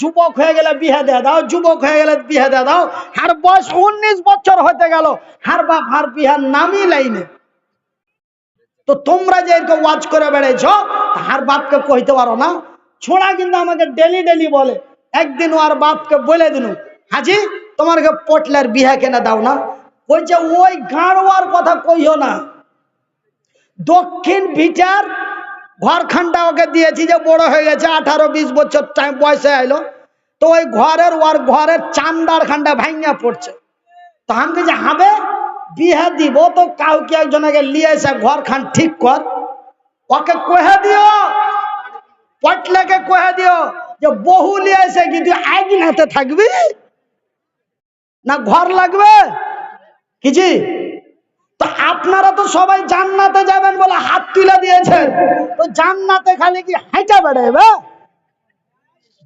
যুবক হয়ে গেলে বিয়ে দিয়ে দাও, যুবক হয়ে গেলে বিয়ে দিয়ে দাও। হার বয়স উনিশ বছর হতে গেল, হার বাপ, হার বিহার নামই লাইনে তো তোমরা যে এরকম ওয়াজ করে বেড়াইছ হার বাপকে কইতে পারো না। ছোড়া কিন্তু আমাকে ডেলি ডেলি বলে, একদিন ওর বাপকে বলে দিনু, হাজি তোমারকে পটলের বিহা কেনা দাও না? কইছে, ওই গাঁড়োয়ার কথা কইও না। দক্ষিণ ভিটার ঘরখানটা ওকে দিয়েছি যে বড় হয়ে গেছে, আঠারো বিশ বছর টাইম বয়সে আইলো। তো ওই ঘরের ওর ঘরের চান্দার খানটা ভাঙ্গা পড়ছে। তো আমি যে হবে বিহা দিব, তো কাউকে একজনকে লিয়ে এসে ঘর খান ঠিক কর। ওকে কহে দিও, পটলেকে কহে দিও যে বহু লিয়ে এসে কিন্তু একদিনাতে থাকবি? না ঘর লাগবে? কিজি আপনারা তো সবাই জান্নাতে যাবেন বলে হাত তুলে দিয়েছেন তো জান্নাতে খালি কি হাইটা বেড়াবে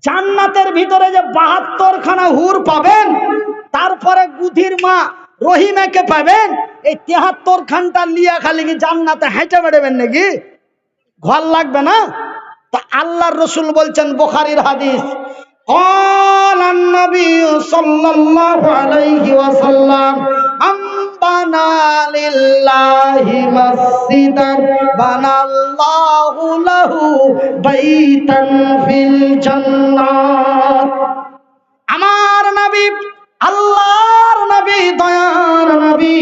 জান্নাতের ভিতরে যে বাহাত্তর খানা হুর পাবেন তারপরে গুধির মা রহিমাকে পাবেন এই তেহাত্তর খানটা লিয়া খালি কি জান্নাতে হেঁটে বেড়াবেন নাকি ঘর লাগবে না তা আল্লাহর রসুল বলছেন বোখারির হাদিস قال النبي صلى الله عليه وسلم أم লিল্লাহি মাসজিদান বানাল্লাহু লাহু বাইতান ফিল জান্নাত। আমার নবী, আল্লাহর নবী, দয়ার নবী,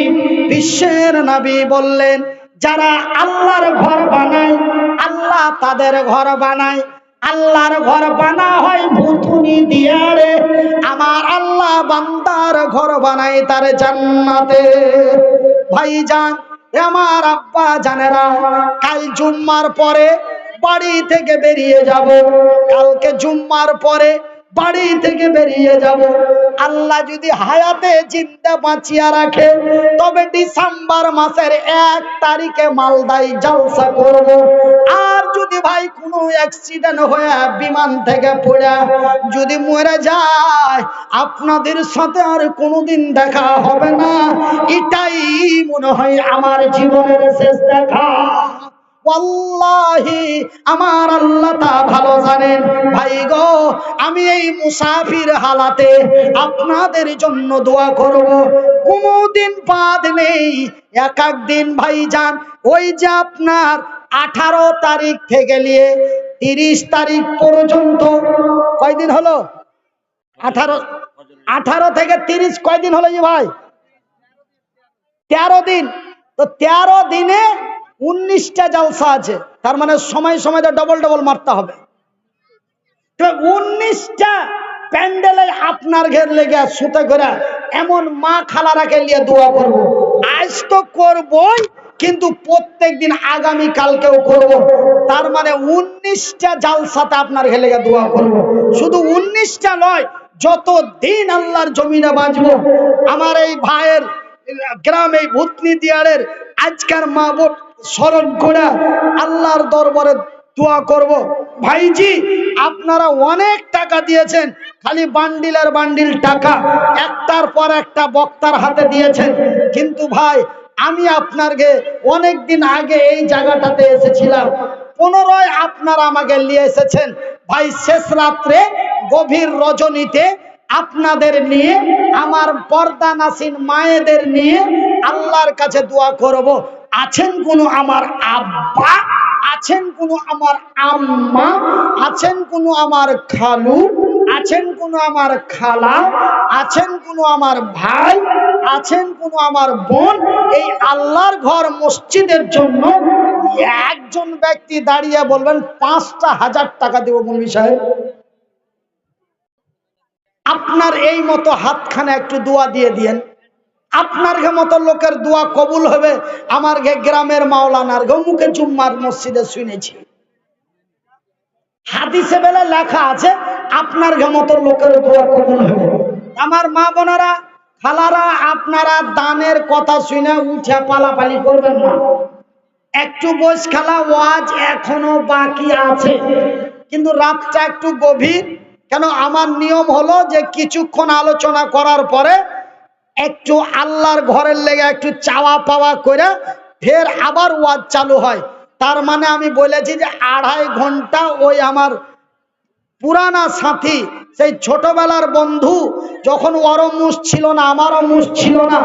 বিশ্বের নবী বললেন, যারা আল্লাহর ঘর বানায়, আল্লাহ তাদের ঘর বানায়। আল্লাহর ঘর বানা হয় ভুতুনি দিয়ারে, আমার আল্লাহ বান্দার ঘর বানায় তার জান্নাতে। ভাইজান আমার আব্বা জানেরা, কাল জুম্মার পরে বাড়ি থেকে বেরিয়ে যাব। কালকে জুম্মার পরে বাড়ি থেকে বেরিয়ে যাব। আল্লাহ যদি হায়াতে চিন্তা বাঁচিয়া রাখে, তবে ডিসেম্বর মাসের এক তারিখে মালদাই জলসা করব। আর যদি ভাই কোনো অ্যাক্সিডেন্ট হয়ে বিমান থেকে পড়ে, যদি মরে যায়, আপনাদের সাথে আর কোনোদিন দেখা হবে না। এটাই মনে হয় আমার জীবনের শেষ দেখা। ওয়াল্লাহি, আমার আল্লাহ তা ভালো জানেন। ভাই গো, আমি এই মুসাফির হালাতে আপনাদের জন্য দোয়া করব। কোনোদিন বাদ নেই, এক এক দিন ভাই যান ওই যে আপনার আঠারো তারিখ থেকে নিয়ে তিরিশ তারিখ পর্যন্ত, কয়দিন হলো? আঠারো আঠারো থেকে তিরিশ কয়দিন হলো যে ভাই? তেরো দিন। তো তেরো দিনে উনিশটা জালসা আছে তার মানে সময় সময় ডবল ডবল মারতে হবে উনিশটা প্যান্ডেলে আপনার ঘের লেগে সুতে করে এমন মা খালারাকে নিয়ে দোয়া করব। আজ তো করবই, কিন্তু প্রত্যেক দিন আগামী কালকেও করব। তার মানে উনিশটা জালসাতে আপনার ঘের লেগে দোয়া করব। শুধু উনিশটা নয় যত দিন আল্লাহর জমিনে বাঁচবো, আমার এই ভাইয়ের গ্রামে ভূতনি দিয়ারের আজকার মা বোন স্মরণ করে আল্লাহর দরবারে দোয়া করব। ভাইজি, আপনারা অনেক টাকা দিয়েছেন, খালি বান্ডিলের বান্ডিল টাকা, একটার পর একটা বক্তার হাতে দিয়েছেন। কিন্তু ভাই, আমি আপনারকে অনেক দিন আগে এই জায়গাটাতে এসেছিলাম, পুনরায় আপনারা আমাকে নিয়ে এসেছেন। ভাই, শেষ রাত্রে গভীর রজনীতে আপনাদের নিয়ে, আমার পর্দা নাসিন মায়েদের নিয়ে আল্লাহর কাছে দোয়া করব। আছেন কোন আমার আব্বা, আছেন কোন আমার আম্মা, আছেন কোন আমার খালু, আছেন কোন আমার খালা, আছেন কোন আমার ভাই, আছেন কোন আমার বোন, এই আল্লাহর ঘর মসজিদের জন্য একজন ব্যক্তি দাঁড়িয়ে বলবেন, পাঁচটা হাজার টাকা দেবো মৌলী সাহেব। আপনার এই মতো হাতখানে একটু দোয়া দিয়ে দিয়েন। আপনার ঘে মতো লোকের দোয়া কবুল হবে, আমার ঘে গ্রামের মাওলানার ঘে মুখে জুম্মার মসজিদে শুনেছি। হাদিসে বেলা লেখা আছে, আপনার ঘে মতো লোকের দোয়া কবুল হবে। আমার মা বোনেরা, খালারা, আপনারা দানের কথা শুনে উঠে পালাপালি করবেন না। একটু বস খেলা, ওয়াজ এখনও বাকি আছে। কিন্তু রাতটা একটু গভীর, কেন আমার নিয়ম হলো যে কিছুক্ষণ আলোচনা করার পরে একটু আল্লাহর ঘরের লেগে একটু চাওয়া পাওয়া করে ফের আবার ওয়াজ চালু হয়। তার মানে আমি বলেছি যে আড়াই ঘণ্টা ওই আমার পুরানা সাথী, সেই ছোটবেলার বন্ধু, যখন ওরও মুষ ছিল না, আমারও মুষ ছিল না,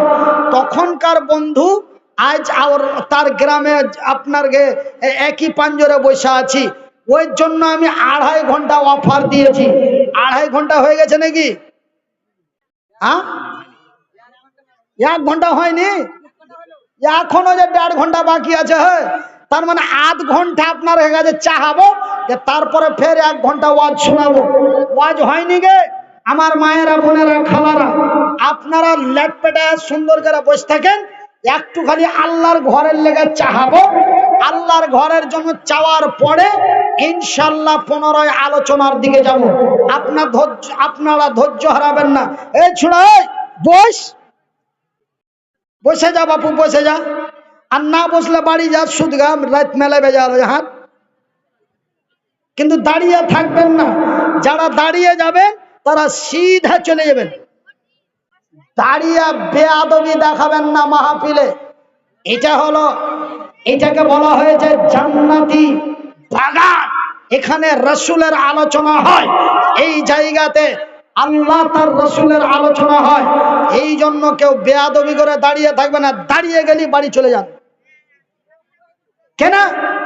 তখনকার বন্ধু, আজ আর তার গ্রামে আপনার একই পাঞ্জরে বসে আছি। ওই জন্য আমি আড়াই ঘণ্টা অফার দিয়েছি। আড়াই ঘণ্টা হয়ে গেছে নাকি? হ্যাঁ এক ঘণ্টা হয়নি? এখনও যে দেড় ঘণ্টা বাকি আছে হ্যাঁ তার মানে আধ ঘণ্টা আপনার কাছে চাহাবো তারপরে ফের এক ঘণ্টা ওয়াজ শোনাবো। ওয়াজ হয়নি গে? আমার মায়েরা, বোনেরা, খালারা, আপনারা লেট পেটে সুন্দর করে বসে থাকেন একটু খালি আল্লাহর ঘরের লেগে চাহাবো আল্লাহর ঘরের জন্য চাওয়ার পরে ইনশাল্লাহ পুনরায় আলোচনার দিকে যাব। আপনার ধৈর্য, আপনারা ধৈর্য হারাবেন না। এই ছোড়া বস। বসে যা বাপু, বসে যা। আর না বসলে বাড়ি যা সুদগা রাত মেলে বেজা হাত। কিন্তু দাঁড়িয়ে থাকবেন না। যারা দাঁড়িয়ে যাবেন, তারা সিধা চলে যাবেন। দাঁড়িয়ে বেয়াদবি দেখাবেন না মাহফিলে। এটা হলো, এটাকে বলা হয়েছে জান্নাতি বাগান। এখানে রসুলের আলোচনা হয়। এই জায়গাতে আল্লাহ তার রসুলের আলোচনা হয়। এই জন্য কেউ বেয়াদবি করে দাঁড়িয়ে থাকবে না, দাঁড়িয়ে গেলেই বাড়ি চলে যান। কেন?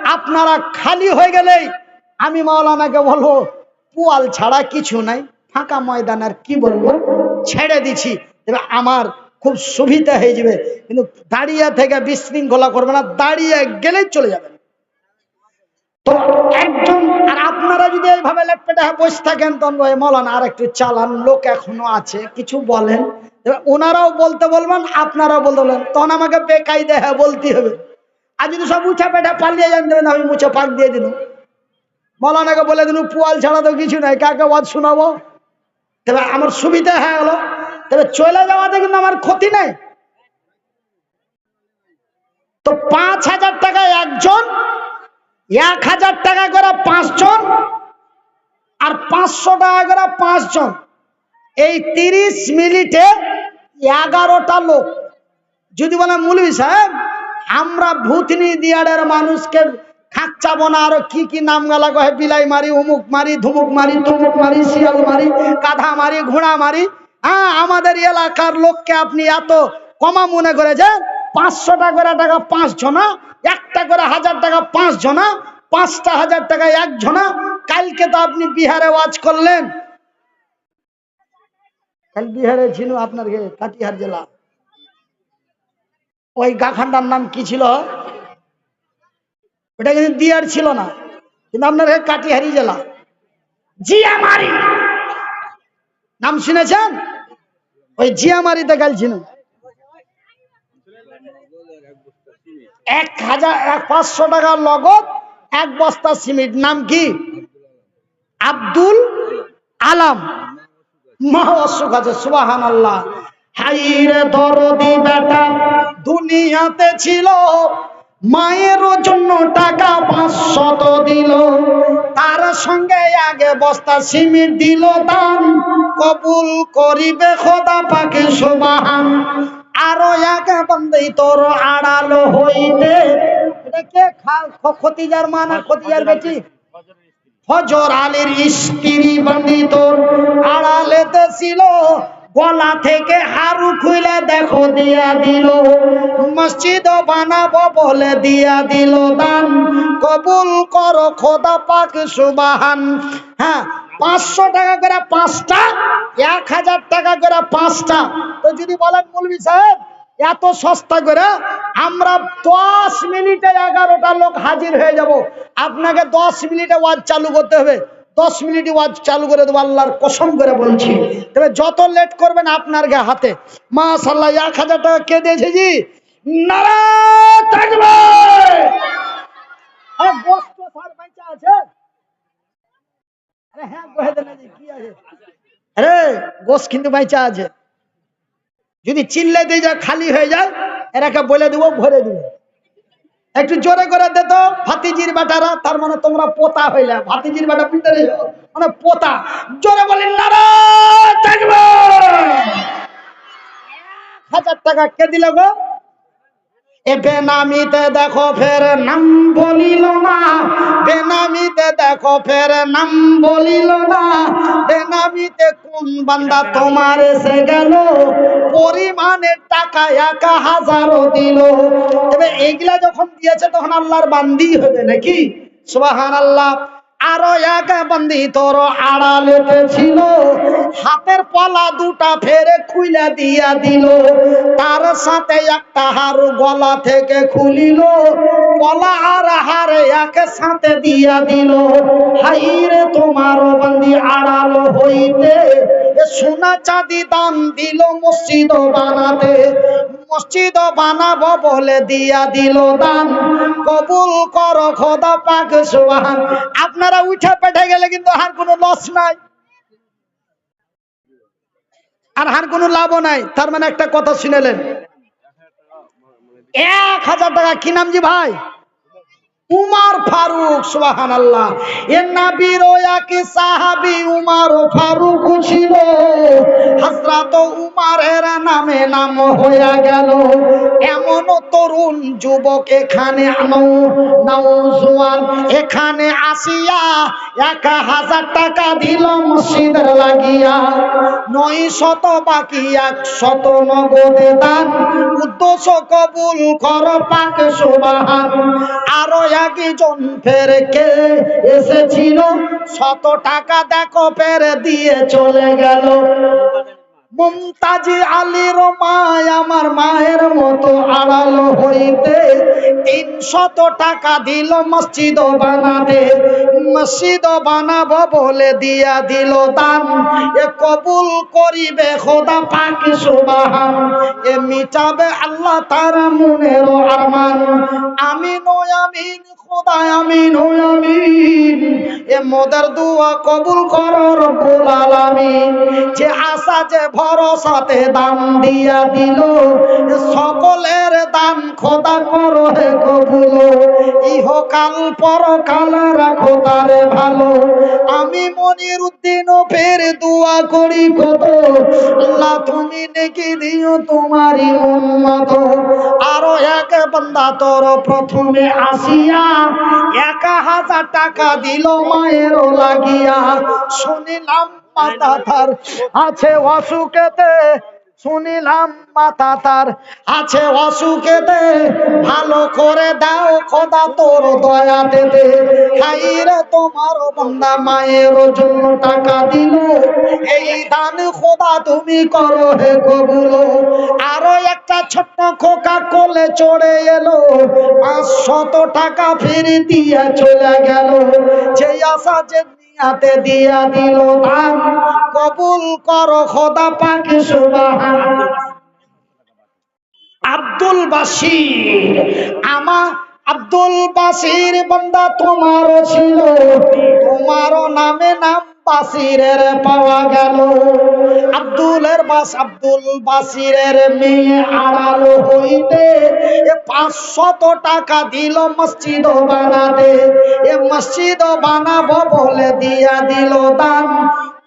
আপনারা খালি হয়ে গেলেই আমি মাওলানাকে বলব, পুয়াল ছাড়া কিছু নাই, ফাঁকা ময়দান আর কি বলব? ছেড়ে দিছি। এবার আমার খুব সুবিধা হয়ে যাবে। কিন্তু দাঁড়িয়ে থেকে বিশৃঙ্খলা করবে না, দাঁড়িয়ে গেলেই চলে যাবেন। একজন, আর আপনারা যদি এইভাবে লেটপেটে বসে থাকেন, তখন মৌলানা আর একটু চালান, লোক এখনও আছে, কিছু বলেন। ওনারাও বলতে বলবেন, আপনারাও বলতে বলবেন। তখন আমাকে বেকায়দে হ্যাঁ বলতে হবে। আর যদি সব উঁচা পেটে পালিয়ে যান দেবেন আমি মুছে পাক দিয়ে দিন মৌলানাকে বলে দিন পুয়াল ছাড়া তো কিছু নাই, কাকে ওয়াজ শোনাবো? তবে আমার সুবিধা হয়ে গেল তবে চলে যাওয়াতে কিন্তু আমার ক্ষতি নাই। তো পাঁচ হাজার টাকা একজন এক হাজার টাকা করে পাঁচজন আর পাঁচশো টাকা করে পাঁচজন। এই তিরিশ মিনিটে এগারোটা লোক। যদি বলে মুলবি সাহেব, আমরা ভূতনি দিয়াড়ের মানুষকে খাচ্চাবো না, আরও কি কি নাম গালা কহে, বিলাই মারি, উমুক মারি, ধুমুক মারি, তুমুক মারি, শিয়াল মারি, কাঁধা মারি, ঘোড়া মারি হ্যাঁ আমাদের এলাকার লোককে আপনি এত কমা মনে করে যে পাঁচশো টাকা করে টাকা পাঁচ জনা একটা করে হাজার টাকা পাঁচ জনা পাঁচটা হাজার টাকা এক জনা কালকে তো আপনি বিহারে ওয়াজ করলেন। কাল বিহারে ছিল আপনার কাটিহার জেলা। ওই গাখানটার নাম কি ছিল? ওটা কিন্তু দিয়ার ছিল না, কিন্তু আপনার কাটিহারি জেলা। জিয়ামারি। নাম শুনেছেন? ওই জিয়ামারিতে কাল ছিল। এক হাজার, এক পাঁচশো টাকার লগত এক বস্তা সিমেন্ট। নাম কি? আব্দুল আলাম। সুবাহান আল্লাহ দুনিয়াতে ছিল। মায়ের জন্য টাকা তার সঙ্গে আগে বস্তা সিমেন্ট দিল দান। কবুল করিবে খোদা পাকে সুবাহান। আরও একে বন্দেই তোর আড়ালো হইতে। এটা কে খতিজার মা না খতিজার বেটি? ফজর আলীর স্ত্রী বন্দি তোর আড়ালেতে ছিল। গলা থেকে হারু খুলে দেখো দিয়া দিল। মসজিদ বানাবো বলে দিয়া দিল দান। কবুল করো খোদা পাক সুবাহান। হ্যাঁ পাঁচশো টাকা করে পাঁচটা, এক হাজার টাকা করে পাঁচটা। তো যদি বলেন মুলবি সাহেব, এত সস্তা করে আমরা দশ মিনিটে এগারোটা লোক হাজির হয়ে যাব। আপনাকে দশ মিনিটে ওয়াজ চালু করতে হবে। দশ মিনিট ওয়াজ চালু করে দেবো, আল্লাহর কসম করে বলছি। তবে যত লেট করবেন আপনার গে হাতে। মাশাল্লাহ এক হাজার টাকা কে দিয়েছে জি? নারা থাকবে! আছে। আরে হ্যাঁ আছে। আরে গোস কিন্তু বেঁচে আছে। যদি চিল্লে দিয়ে যা খালি হয়ে যায় এরাকে বলে দেবো ভরে দেবো। একটু জোরে করে দে তো ভাতিজির বেটারা তার মানে তোমরা পোতা হইলে। ভাতিজির বেটা পিটারে মানে পোতা। জোরে বলেন নারা থাকবে হাজার টাকা কে দিল গো? এ বেনামিতে দেখো ফের নাম বলিল না। বেনামিতে দেখো ফের নাম বলিল না। বেনামিতে কোন বান্দা তোমার এসে গেল? পরিমাণের টাকা একা হাজারও দিল। তবে এইগুলা যখন দিয়েছে তখন আল্লাহর বান্দি হবে নাকি? সুবাহান আল্লাহ আরও এক বন্দি তোর আড়ালেতে ছিল হাতের পলা দুটা ফেরে খুলে দিয়া দিল। তার সাথে একটা হার গলা থেকে খুলিল। পলা আর হারে এক সাথে দিয়া দিল। হাইরে তোমার বন্দি আড়াল হইতে সোনা চাঁদি দাম দিল, মসজিদ বানাতে। মসজিদ বানাবো বলে দিয়া দিল দান। কবুল কর খোদা পাক সুবহান। আপনারা উঠে পেটে গেলে কিন্তু আর কোনো লস নাই। আর আর কোনো লাভও নাই। তার মানে একটা কথা শুনেলেন। এক হাজার টাকা। কি নাম জি ভাই? উমার ফারুক সুবাহান আল্লাহ এ নাবির কি সাহাবি উমার ফারুক ছিল। হাজরাত উমারের নামে নাম হইয়া গেল। এমন তরুণ যুবক এখানে এখানে আসিয়া এক হাজার টাকা দিল লাগিয়া। নয় শত বাকি, এক শত নগদে দান। উদ্দেশ্য কবুল কর পাক সুবাহান। আরও একজন ফের কে এসেছিল? শত টাকা দেখো ফের দিয়ে চলে গেল। মুমতাজি আলীর মায় আমার মায়ের মতো আড়াল হইতে তিনশত টাকা দিল মসজিদ বানাতে। মসজিদ বানাবো বলে দিয়া দিল দান। এ কবুল করিবে খোদা পাক সুবাহান। এ মিটাবে আল্লাহ তার মনের আমিন ও আমিন, খোদা আমিন এ মোদের দুয়া কবুল করো রব্বুল আলামিন। যে আশা, যে ভরসাতে দান দিয়া দিল। এ সকলের দান খোদা করো হে কবুল। ইহকাল পরকাল রাখো তারে ভালো। আমি মনির উদ্দিন ফের দোয়া করি কত। আল্লাহ তুমি নেকি দিও তোমারই মন মতো আরও এক বান্দা তোর প্রথমে আসিয়া এক হাজার টাকা দিল মায়েরও লাগিয়া। শুনিলাম মাতা তার আছে অসুখেতে শুনিলাম মাতা তার। আছে অসুখেতে, ভালো করে দাও খোদা তোর দয়া দেবে হাইরে তোমার বন্দা মায়ের জন্য টাকা দিল। এই দান খোদা তুমি করো হে কবুল। আরও একটা ছোট্ট খোকা কোলে চড়ে এলো। পাঁচশত টাকা ফিরে দিয়ে চলে গেল। যে আশা যে দুনিয়াতে দিয়া দিল দান কবুল কর খোদা পাখি সুবাহান। আব্দুল বাসির আমা আব্দুল বাসির বন্দা তোমারও ছিল। তোমারও নামে নাম বাসিরের পাওয়া গেল। আব্দুলের বাস আব্দুল বাসিরের মেয়ে আড়াল হইতে এ পাঁচশত টাকা দিল মসজিদ বানাতে। এ মসজিদ বানাবো বলে দিয়া দিল দান।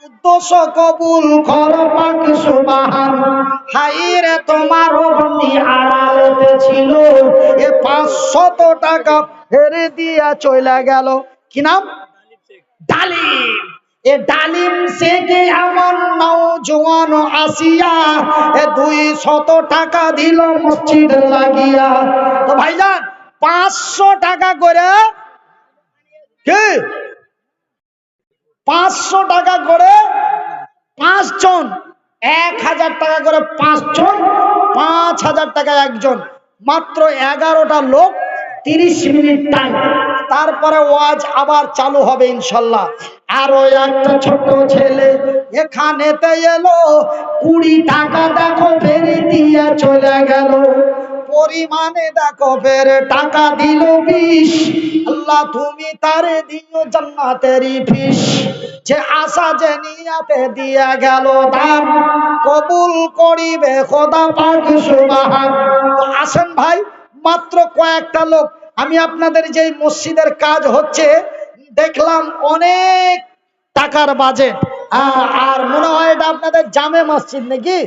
উদ্দেশ্য কবুল কর পাক সুবাহান। হাইরে তোমার বন্দি আড়ালেতে ছিল। এ পাঁচশত টাকা ফেরে দিয়া চলে গেল। কি নাম? ডালিম। এ ডালিম থেকে আমার নৌজওয়ান আসিয়া, এ দুই শত টাকা দিল মসজিদ লাগিয়া। তো ভাইজান, পাঁচশো টাকা করে কি? পাঁচশো টাকা করে পাঁচজন, এক হাজার টাকা করে পাঁচজন, পাঁচ হাজার টাকা একজন। মাত্র এগারোটা লোক, তিরিশ মিনিট টাইম তারপরে ওয়াজ আবার চালু হবে ইনশাল্লাহ। আরও একটা ছোট ছেলে এখানেতে এলো, কুড়ি টাকা দেখো ফেরে দিয়ে চলে গেল। পরিমাণে দেখো ফের টাকা দিল বিষ। আল্লাহ তুমি তারে দিও জান্নাতেরই ফিস। যে আশা যে নিয়াতে দিয়া গেল দান কবুল করিবে খোদা পাক সুবহান। আসেন ভাই, মাত্র কয়েকটা লোক আমি আপনাদের যেই মসজিদের কাজ হচ্ছে দেখলাম অনেক টাকার বাজেট আর মনে হয় এটা আপনাদের জামে মসজিদ নাকি?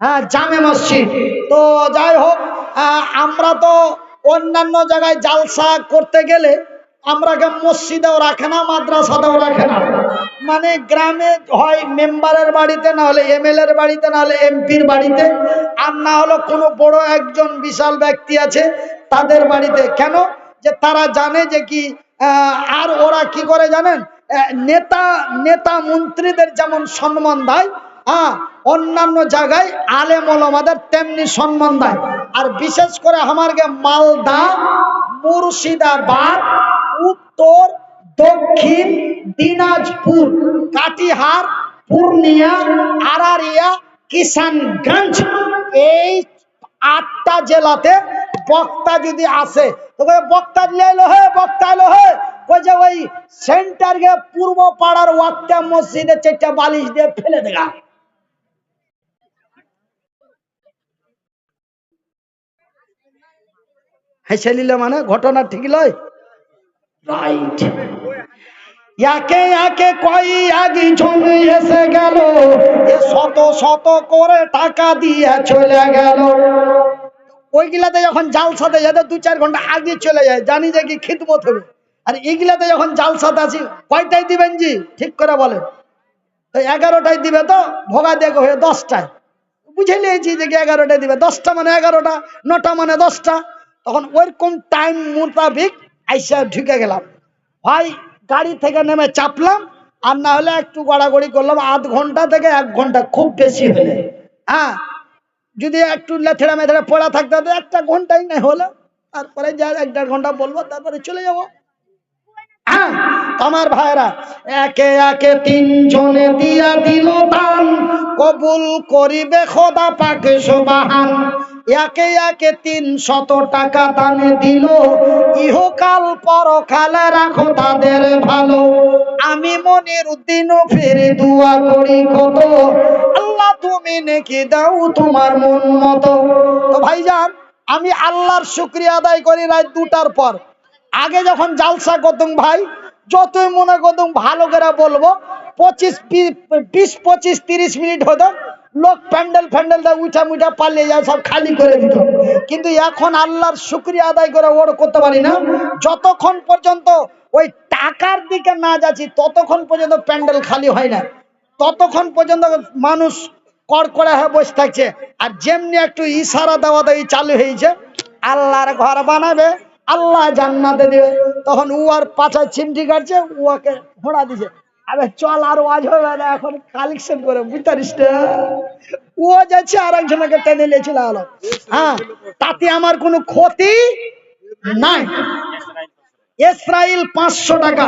হ্যাঁ জামে মসজিদ। তো যাই হোক আহ, আমরা তো অন্যান্য জায়গায় জালসা করতে গেলে আমরাকে মসজিদেও রাখে না মাদ্রাসাতেও রাখে না। মানে গ্রামে হয় মেম্বারের বাড়িতে না হলে এমএলএ এর বাড়িতে না হলে এমপির বাড়িতে। আর না হলো কোনো বড় একজন বিশাল ব্যক্তি আছে তাদের বাড়িতে। কেন? যে তারা জানে যে কি আর ওরা কি করে জানেন? নেতা নেতা মন্ত্রীদের যেমন সম্মান দেয় হ্যাঁ অন্যান্য জায়গায় আলেম ওলামাদের তেমনি সম্মান দেয়। আর বিশেষ করে আমারকে মালদা, মুর্শিদাবাদ, উত্তর, দক্ষিণ, দিনাজপুর, কাটিহার, পূর্ণিয়া, আরারিয়া, কিষানগঞ্জ এই আটটা জেলাতে বক্তা যদি আসে বক্তা এলো হে, বক্তা এলো হে। ওই যে ওই সেন্টার গে পূর্ব পাড়ার ওয়াক্তা মসজিদে চারটা বালিশ দিয়ে ফেলে দেগা। হেসে নিলে মানে ঘটনা ঠিক লয়? রাইট একে একে কই আগে জমি এসে গেল শত শত করে টাকা দিয়ে চলে গেল। ওইগুলাতে যখন জালসাতে যেতে দু চার ঘণ্টা আগে চলে যায়, জানি যে কি খিদমত হবে। আর এইগুলাতে যখন জালসাতে আছি কয়টায় দিবেন জি? ঠিক করে বলেন। তো এগারোটায় দিবে তো, ভোগা দেখো হয়ে দশটায়। বুঝে নিয়েছি যে কি এগারোটায় দিবে। দশটা মানে এগারোটা, নটা মানে দশটা। তখন ওইরকম টাইম মোতাবিক আইসা ঢুকে গেলাম। ভাই, গাড়ি থেকে নেমে চাপলাম, আর না হলে একটু গড়াগড়ি করলাম, আধ ঘণ্টা থেকে এক ঘণ্টা খুব বেশি হলে। হ্যাঁ যদি একটু লেথেড়া মেথেড়া পড়া থাকতে একটা ঘন্টাই না হলো। তারপরে যা এক দেড় ঘণ্টা বলব তারপরে চলে যাব। হ্যাঁ, আমার ভাইরা একে একে তিনজনে দিয়া দিল দান। কবুল করিবে খোদা পাকে সোবাহান একে একে তিন শত টাকা দানে দিল। ইহকাল পরকালে রাখো তাদের ভালো। আমি মনির উদ্দিন ফিরে দুয়া করি কত। আল্লাহ তুমি নাকি দাও তোমার মন মতো। তো ভাইজান, আমি আল্লাহর শুক্রিয়া আদায় করি রাত দুটার পর। আগে যখন জালসা করতুম ভাই, যতই মনে করতুম ভালো করে বলব, পঁচিশ বিশ, পঁচিশ, তিরিশ মিনিট হতো লোক প্যান্ডেল ফ্যান্ডেলটা উঠা মুঠা পালিয়ে যায়, সব খালি করে দিত। কিন্তু এখন আল্লাহর শুক্রিয়া আদায় করে ওর করতে পারি না। যতক্ষণ পর্যন্ত ওই টাকার দিকে না যাচ্ছি, ততক্ষণ পর্যন্ত প্যান্ডেল খালি হয় না। ততক্ষণ পর্যন্ত মানুষ কড়কড়া হয়ে বসে থাকছে। আর যেমনি একটু ইশারা দেওয়া দেওয়ি চালু হয়েছে, আল্লাহর ঘর বানাবে, আল্লাহ জান্নাতে দিবে। তখন ও আর পাছায় চিমটি কাটছে, উয়াকে ঘোড়া দিছে। আবে চল আর ওয়াজ হবে না, এখন কালেকশন করে বুঝতে ও যাচ্ছে আর একজনকে টেনে নিয়েছিল আলো। হ্যাঁ তাতে আমার কোনো ক্ষতি নাই। ইসরায়েল পাঁচশো টাকা।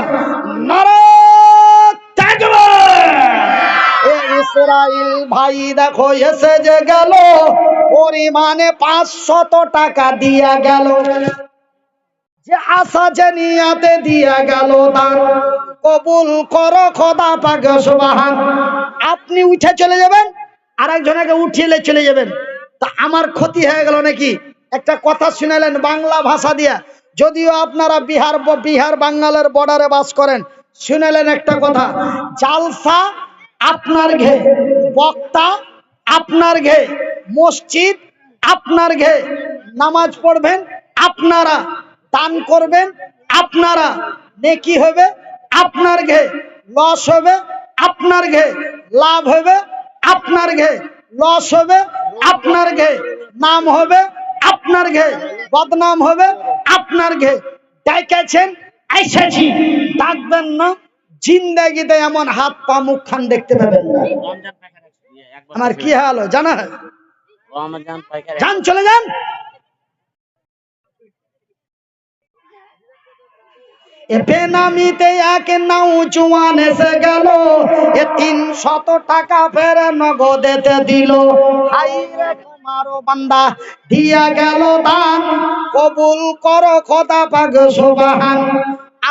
নারায়ণ ইসরায়েল ভাই, দেখো, এসে যে গেল, পরিমাণে পাঁচশত টাকা দিয়া গেল। যে আশা যে নিয়াতে দিয়া গেল দান কবুল কর, খোদা পাকে, সুবহান। আপনি উঠে চলে যাবেন আর একজনকে উঠিয়ে চলে যাবেন। তা আমার ক্ষতি হয়ে গেল নাকি? একটা কথা শুনালেন বাংলা ভাষা দিয়া। যদিও আপনারা বিহার বিহার বাঙ্গালের বর্ডারে বাস করেন, শুনালেন একটা কথা। জালসা আপনার ঘে, বক্তা আপনার ঘে, মসজিদ আপনার ঘে, নামাজ পড়বেন আপনারা, দান করবেন আপনারা, নেকি হবে আপনার ঘে লস হবে আপনার ঘে লাভ হবে আপনার ঘে লস হবে আপনার ঘে নাম হবে আপনার ঘে বদনাম হবে আপনার ঘে ডেকেছেন এসেছি ডাকবেন না জিন্দাগিতে এমন হাত পা মুখখান দেখতে পাবেন না। আমার কি। হাল জানা যান চলে যান। এ বেনামিতে এক নাও এসে গেল। এ তিন শত টাকা নগদেতে দিল। হাই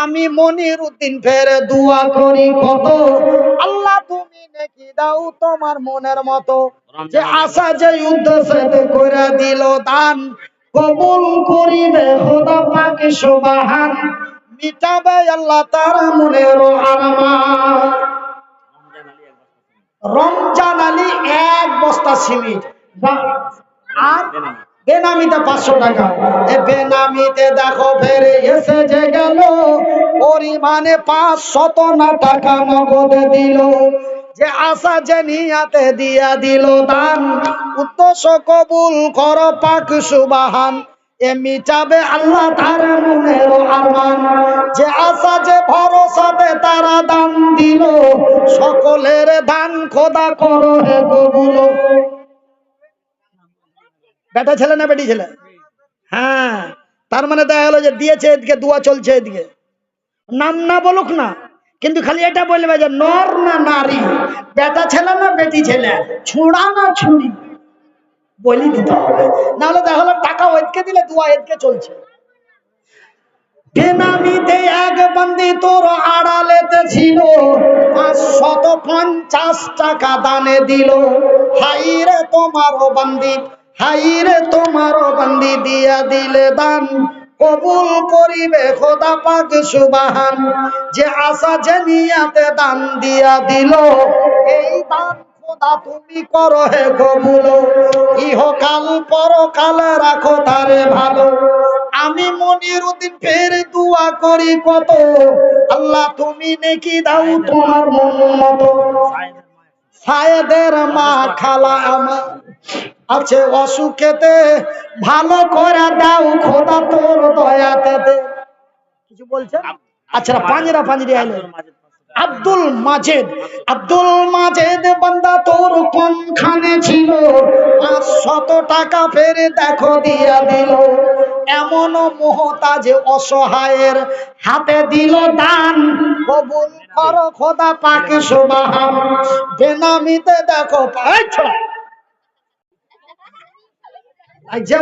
আমি মনির উদ্দিন ফের দুয়া করি কত। আল্লাহ তুমি নাকি দাও তোমার মনের মতো। যে আশা, যে উদ্দেশ্যে করে দিল দান। কবুল করিবে খোদা পাক সুবহান। মিটাবে আল্লাহ তার মনের রমজান আলী এক বস্তা আর বেনামিতে পাঁচশো টাকা। বেনামিতে দেখো ফেরে এসে যে গেল, পরিমাণে পাঁচ শত না টাকা নগদে দিল। যে আশা যে নিয়াতে দিয়া দিল দান, উদ্দেশ্য কবুল কর পাক সুবাহান। এ মিটাবে আল্লাহ তার মনের আরমান যে আশা, যে ভরসাতে তারা দান দিল। সকলের দান খোদা করো হে কবুল। বেটা ছেলে না বেটি ছেলে? হ্যাঁ তার মানে দেখা গেলো যে দিয়েছে এদিকে, দুয়া চলছে এদিকে। নাম না বলুক না, কিন্তু খালি এটা বলবে যে নর না নারী, বেটা ছেলে না বেটি ছেলে, ছুড়া না ছুরি বলি দিতে হবে। নাহলে দেখা গেলো টাকা ওইদিকে দিলে দুয়া এদিকে চলছে। বেনামিতে এক বন্দি তোর আড়ালেতে ছিল পঞ্চাশ টাকা দানে দিল। তোমারও তোমারও দিয়া দিলে দান। কবুল করিবে খোদা পাক সুবাহান। যে আশা যে নিয়াতে দান দিয়া দিল, এই দান তুমি করো হে ইহকাল পরকাল রাখো তারে ভালো। আমি মনির উদ্দিন ফের দুয়া করি কত। আল্লাহ তুমি নেকি দাও তোমার মন সায়েদের মা খালা আছে অসুখেতে। ভালো করে দাও খোদা তোর দয়াতে কিছু বলছেন? আচ্ছা পাঁজরা পাঁজরি আইলো। আব্দুল মাজেদ। আব্দুল মাজেদ বান্দা তোর কোনখানে ছিল? পাঁচ শত টাকা ফেরে দেখো দিয়া দিল। এমন মোহতাজ অসহায়ের হাতে দিল দান। কবুল কর খোদা পাকে সুবাহান। বেনামিতে দেখো পাই ছোড়া। যে